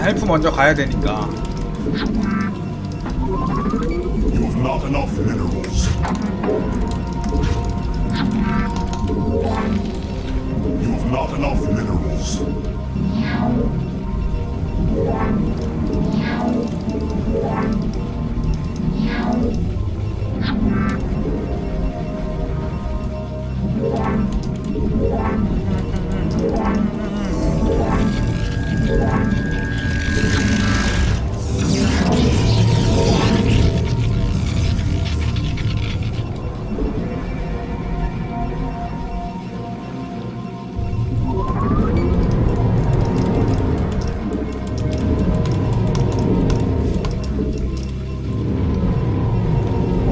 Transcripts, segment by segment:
일단 헬프 먼저 가야 되니까.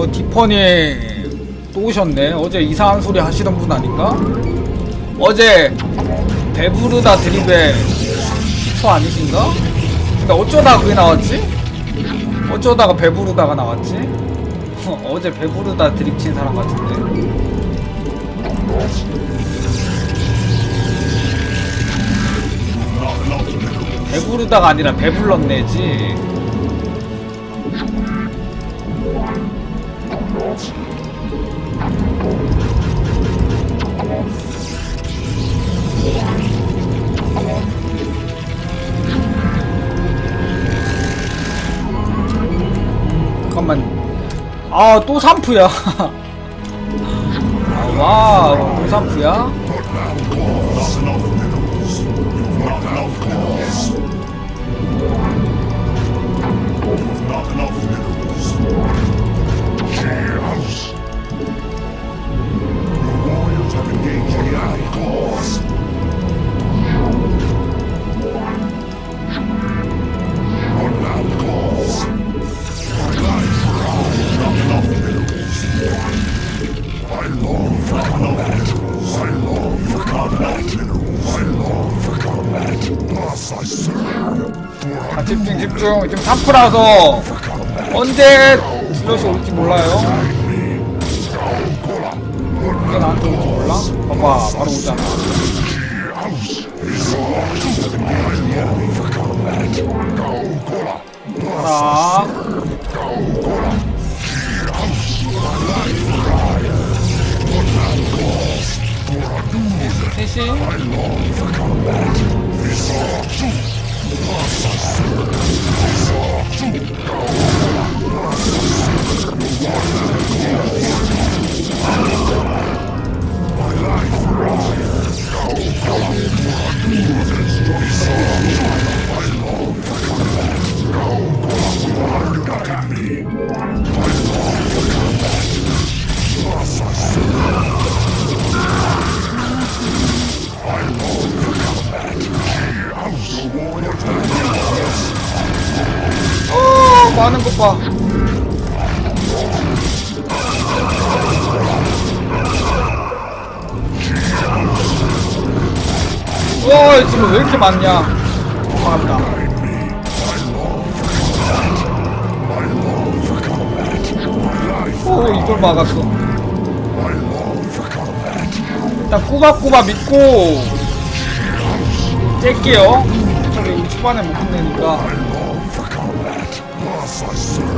어 디퍼니 또 오셨네. 어제 이상한 소리 하시던 분 아닌가? 어제 배부르다 드립의 시초 아니신가? 근데 어쩌다 그게 나왔지? 어쩌다가 배부르다가 나왔지? 어제 배부르다 드립 친 사람 같은데. 배부르다가 아니라 배불렀네지. 잠깐만. 아, 또 삼프야. 아, 와, 또 삼프야? 아, 집중, 집중. 지금 삼프라서 언제 슬롯이 올지 몰라요. 봐봐, 바로 오잖아. 하나. 셋이. 많은 것 봐. 와, 지금 왜 이렇게 많냐? 맞다. 오, 이걸 막았어. 일단 꾸박꾸박 믿고 깰게요. 저기 초반에 못 끝내니까. Thus I serve.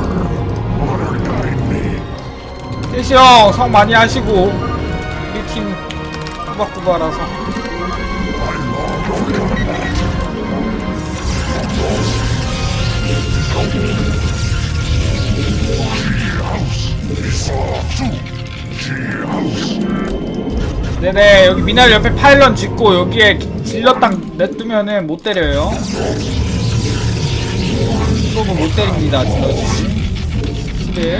Honor guide me. 태시 형, 성 많이 하시고 우리 팀 또박또박알아서. 네네 여기 미나리 옆에 파일런 짓고 여기에 질러 딱 냅두면은 못 때려요. 소금 못 때립니다 질러지 11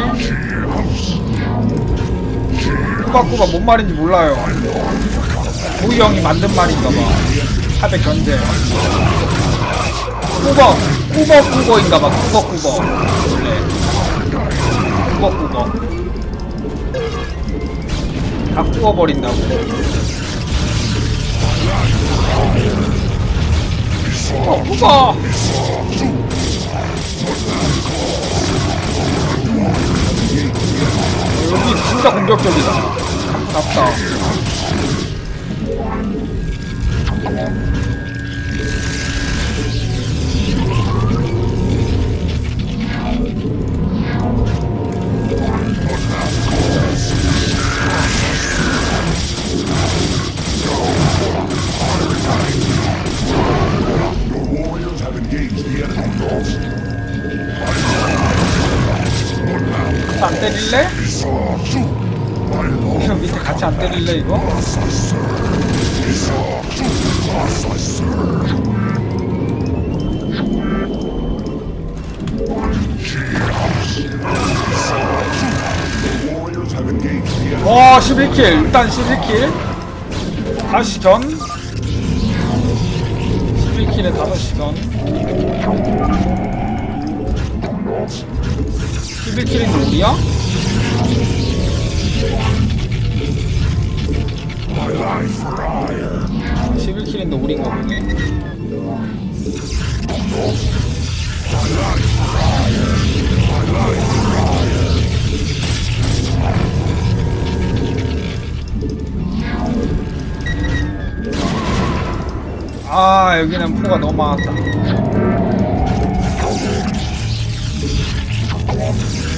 꼬박꼬박 뭔 말인지 몰라요. 도희 형이 만든 말인가봐. 400 견제. 꾸벅 꾸벅 꾸벅인가봐. 꾸벅 꾸벅. 네. 꾸벅 꾸벅. 다 꾸어버린다고. 어, 꾸벅 꾸벅. 이 진짜 공격적이다. 아다 Engage the enemy. 같이 안 때릴래? 이거 밑에 같이 안 때릴래 이거? 와 11킬 일단 11킬 5시전 11킬에 5시전 11킬인데 우리야? My life for hire. 11킬인데 우리인가 보네 아 여기는 포가 너무 많았다 간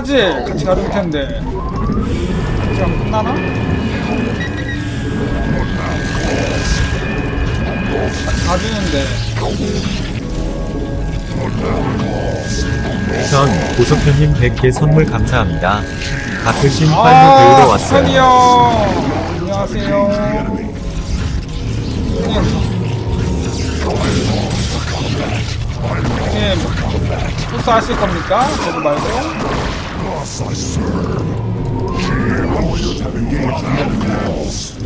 하지 같이 가줄 텐데 그냥 끝나나? 같이 가주는데 전 고석현님 100개 선물 감사합니다. 가끔씩 빨리 배우러 아 왔어요. 형 안녕하세요 형님 형님 포스 하실 겁니까? 저도 말고 Thus I serve. Have engaged the enemy.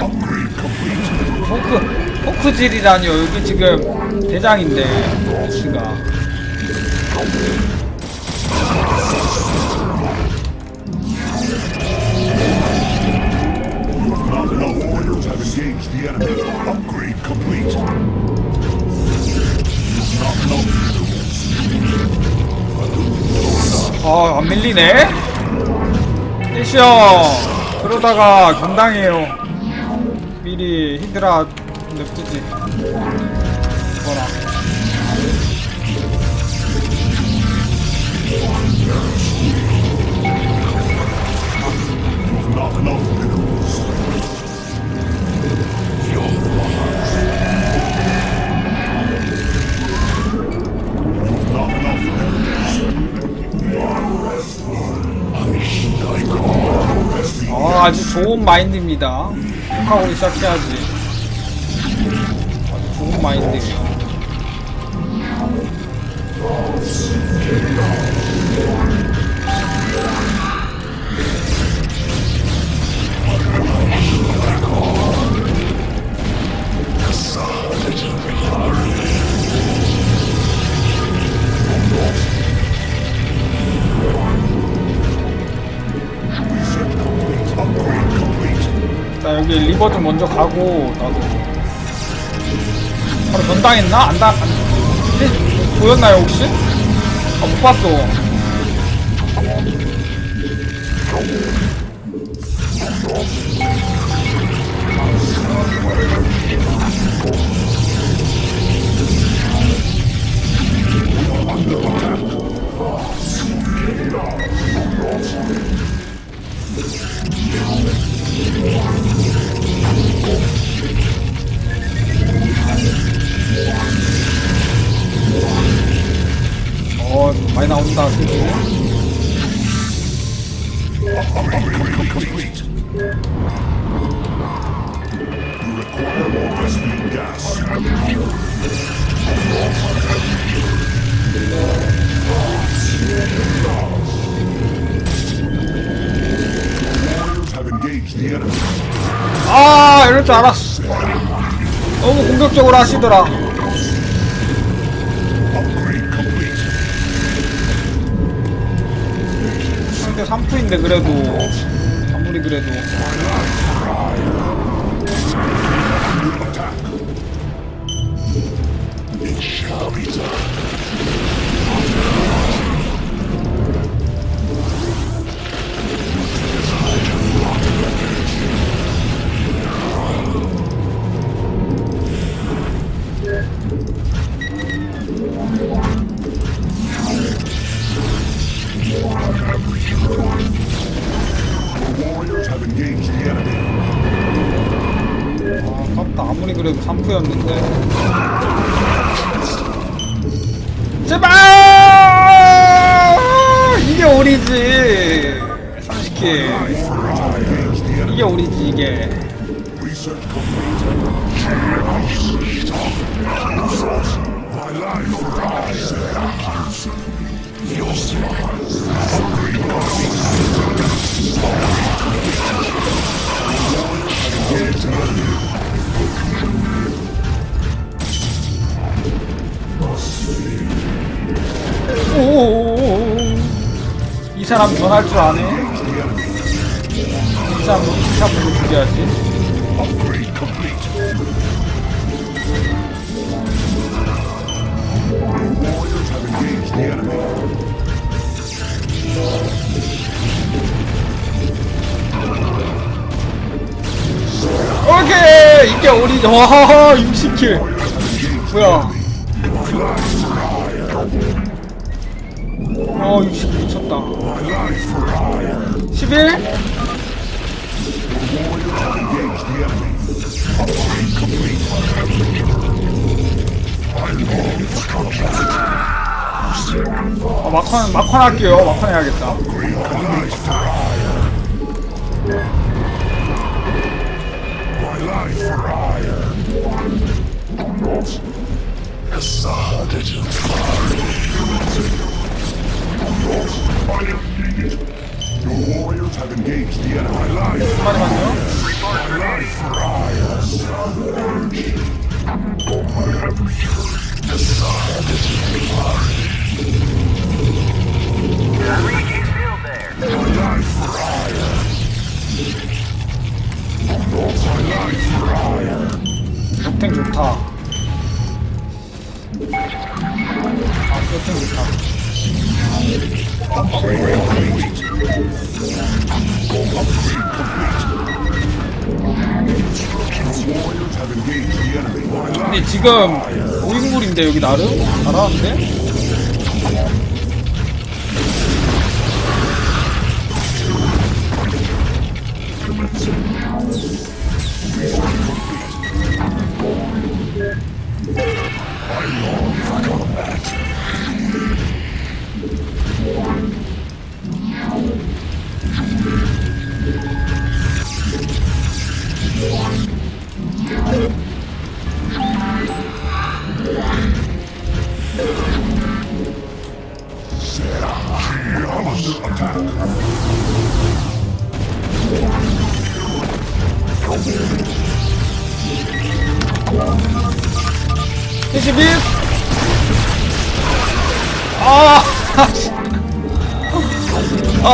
Upgrade complete. 포크 포크질이라니요 여기 지금 대장인데 씨가 Not enough warriors have engaged the enemy. Upgrade complete. 아, 안 밀리네? 일시형, 그러다가 경당해요. 미리 히드라 냅두지. 아, 아주 좋은 마인드입니다. 하고 시작해야지. 아주 좋은 upgrade 좀 먼저 가고, 나도. 바로 전당했나? 안 당, 안, 히- 보였나요, 혹시? 아, 못 봤어. 어, 알았어 너무 공격적으로 하시더라. 상대 3푼인데 그래도 아무리 그래도. 아무리 그래도 3푸였는데. 제발! 이게 오리지. 30킬. 이게 오리지 이게 오이 사람 전할 줄 아네 이 사람 이 사람 보고 죽여야지. 오케이 이게 오리지 와하하 60킬 뭐야 어 60킬 미쳤다 11? Engage the enemy. 어, 마컨 마컨 할게요 마컨 해야겠다 My life for hire. Assad Your warriors have engaged the enemy. My life, 잠깐만요 my life for hire. My 지금 고인물인데 여기 나름? 잘하는데?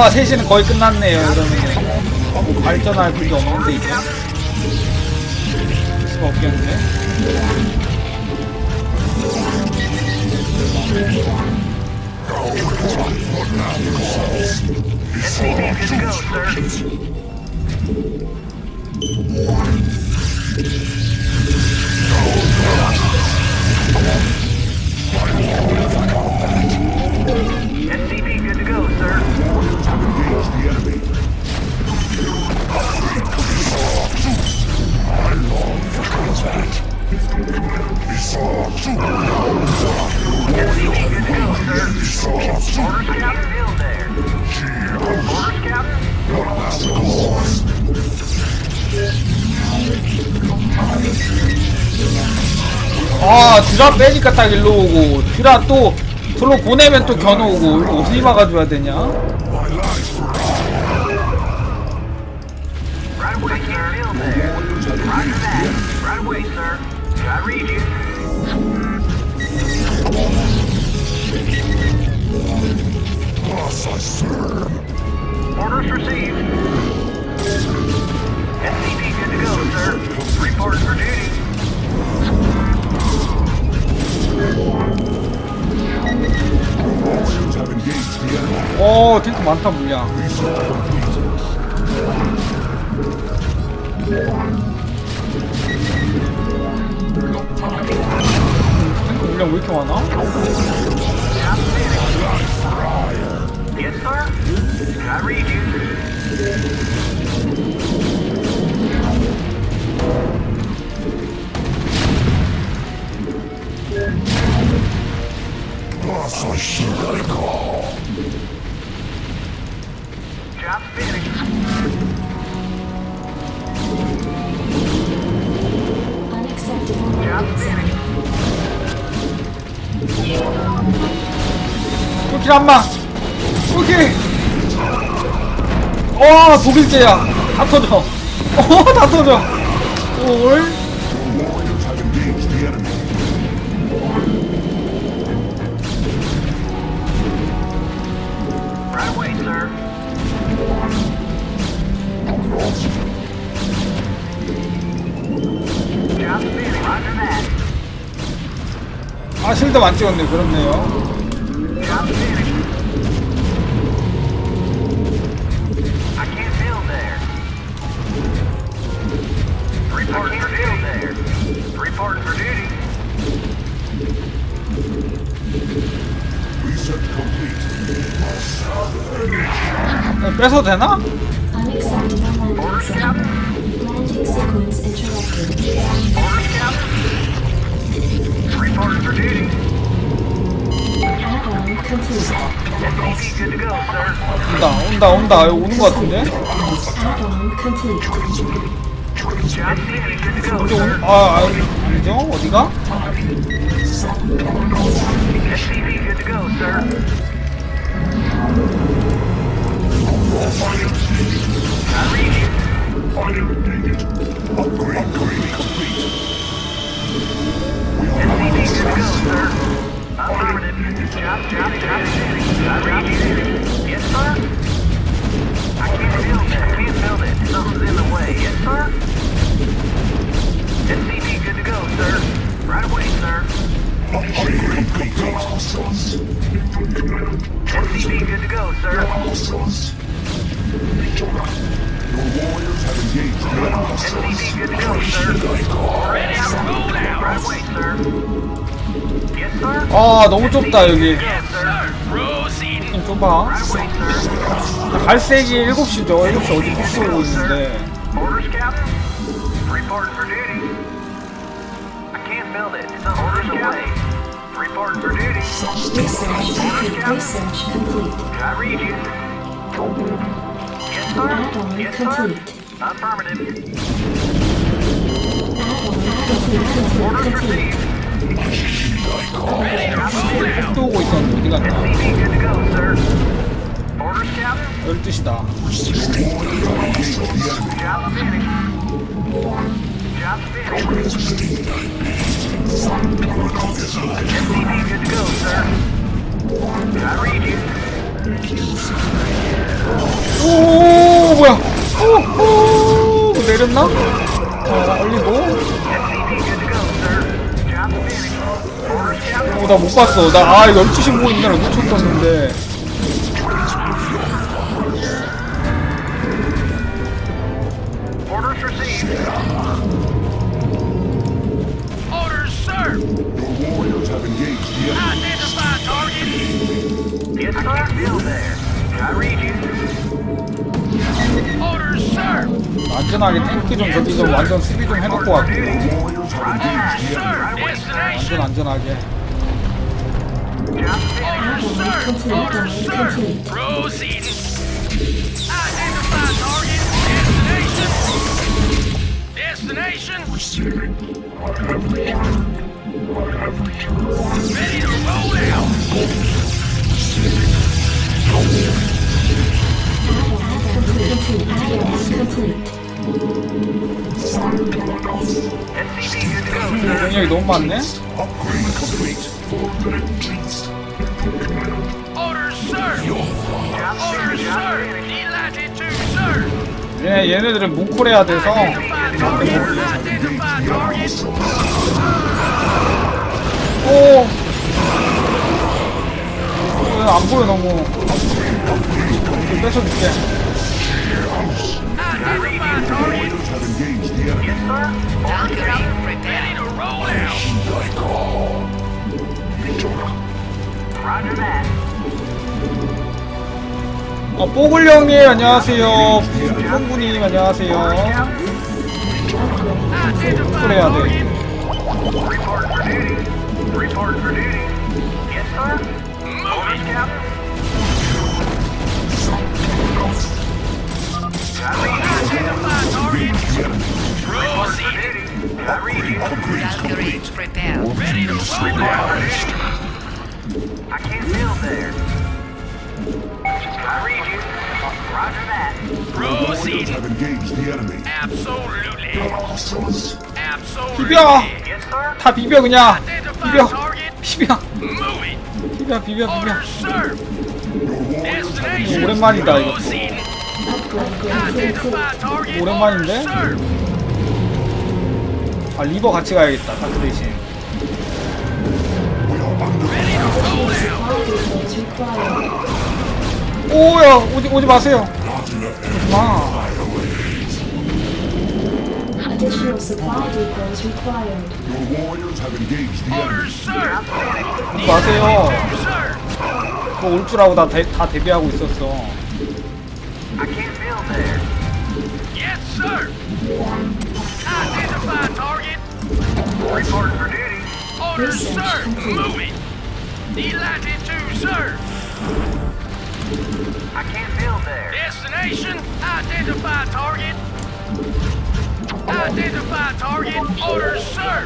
아, 3시는 거의 끝났네요, 이러면. 뭐 발전할 그게 없는데, 이제. 수가 없겠는데. 아, 드라 빼니까 딱 일로 오고, 드라 또, 절로 보내면 또 겨누오고, 이거 어디 막아줘야 되냐? 많다, 물량. 스킬 한방 오케이 어 독일제야 다 터져 어다 터져 올. 아 실드 안 찍었네 그렇네요 어, 뺏어도 되나? 온다 온다 온다 오는 것 같은데 이제 아 아, 어디가? SCP good to go, sir. I read you. Upgrade complete. Good to go, sir. I. Yes, sir. I can't build it. Can't build it. Something's in the way. Yes, sir. Good to go, sir. Right away, sir. SCP good to go, sir. SCP good to go, sir. Ready to roll out. Right away, sir. Yes, sir. 아 너무 좁다 여기 Yes, sir. Proceeding. 좀 좁아 Right away, sir. 갈색이 7시죠 7시 어디 푹 쏘고 있는데 Orders, Captain. Report for duty. I can't build it. It's on orders away. Report for duty. Research complete. Research complete. I read you. Yes, sir. Add-on Yes, sir. complete. Affirmative. Add-on Orders complete. received. 또 오고 있었는데 어디 갔나 SCP good to go, sir. Orders, Captain. 12시다 Job finished. Job finished. 오 뭐야 오 오 내렸나? 어 올리고. 어 나 못 봤어 나 아 12시 보고 있는 날 놓쳤었는데 안전하게 탱크 좀 저기 좀 완전 수비 좀 해놓고 enemy. 완전 안전하게 병력이 너무 많네. 얘, 얘네들은 뭉콜해야 돼서. 오! 어, 안 보여 너무 좀 뺏어줄게 어, 뽀글 형님 안녕하세요 뽕구님 안녕하세요 그래야 돼 target. Report for duty. Report for duty. Yes, sir. Orders, Captain. I read you. Identify target. Report for duty. I read you. Valkyrie, prepare. Ready to roll out. I can't build there. I read you. Roger that. Warriors have engaged the enemy. Absolutely. Hostiles. Absolutely. 비벼! Yes, sir. 다 비벼 그냥 Identify 비벼 target. 비벼 Move it. 비벼 비벼 비벼 Destination. 오랜만이다 이거. Identify target. 오랜만인데? 아 리버 같이 가야겠다 다크 대신 We are under Ready to roll out. Supply depots required. 오야 오지 오지 마세요 마 마세요 Sir. 그거 올 줄 알고 나다 대비하고 있었어. I can't build there. Destination. Identify target. Identify target. Orders, sir.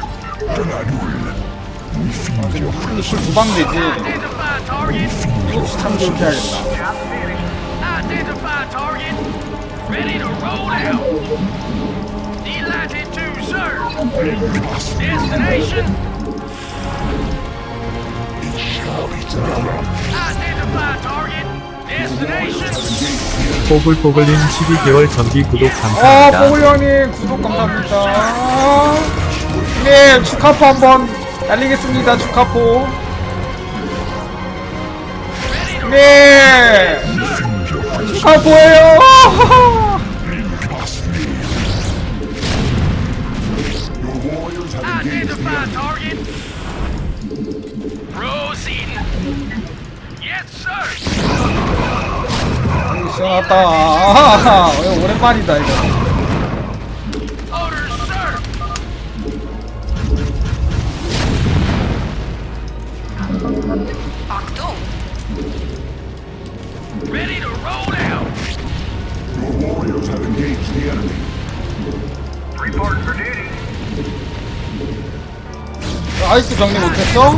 We feed your 풀 두방되지 Identify target. 이거 참 좋게 하겠다 Job finished. Identify target. Ready to roll out. Delighted to, sir. Destination. Identify target. 뽀글뽀글님 12개월 정기 구독 아 감사합니다. 뽀글 형님 구독 감사합니다. 네 축하포 한번 날리겠습니다 축하포. 네 축하포예요 시원하다 아, 오랜만이다 이거. 아직도 정리 못했어?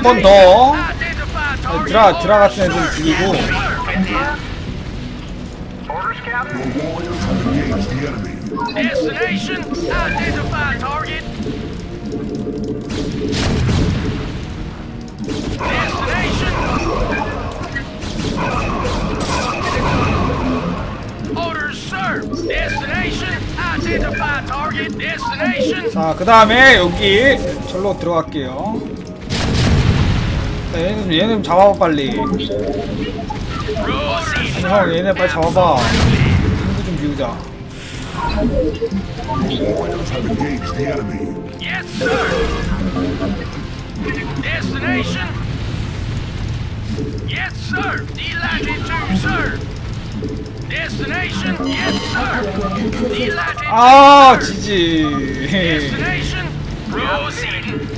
한 번 더. Identify target. 드라 드라 같은 애들 죽이고. 자 그 다음에 여기 절로 들어갈게요 자, 얘네 좀 얘네 좀 잡아봐 빨리 Proceed. 형 얘네 빨리 잡아봐 힘도 좀 비우자 Your warriors have engaged the enemy. Yes, sir. Destination. Yes, sir. Delighted to, sir. Destination. Yes, sir. Upgrade complete. Delighted 아. 지지 Destination. Proceeding.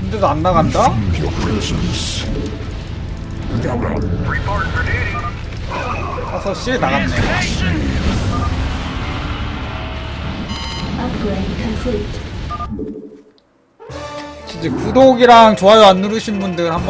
근데도 안 나간다? Your presence. Report for duty. 5시에 나갔네 Destination. Upgrade complete. 진짜 구독이랑 좋아요 안 누르신 분들 한번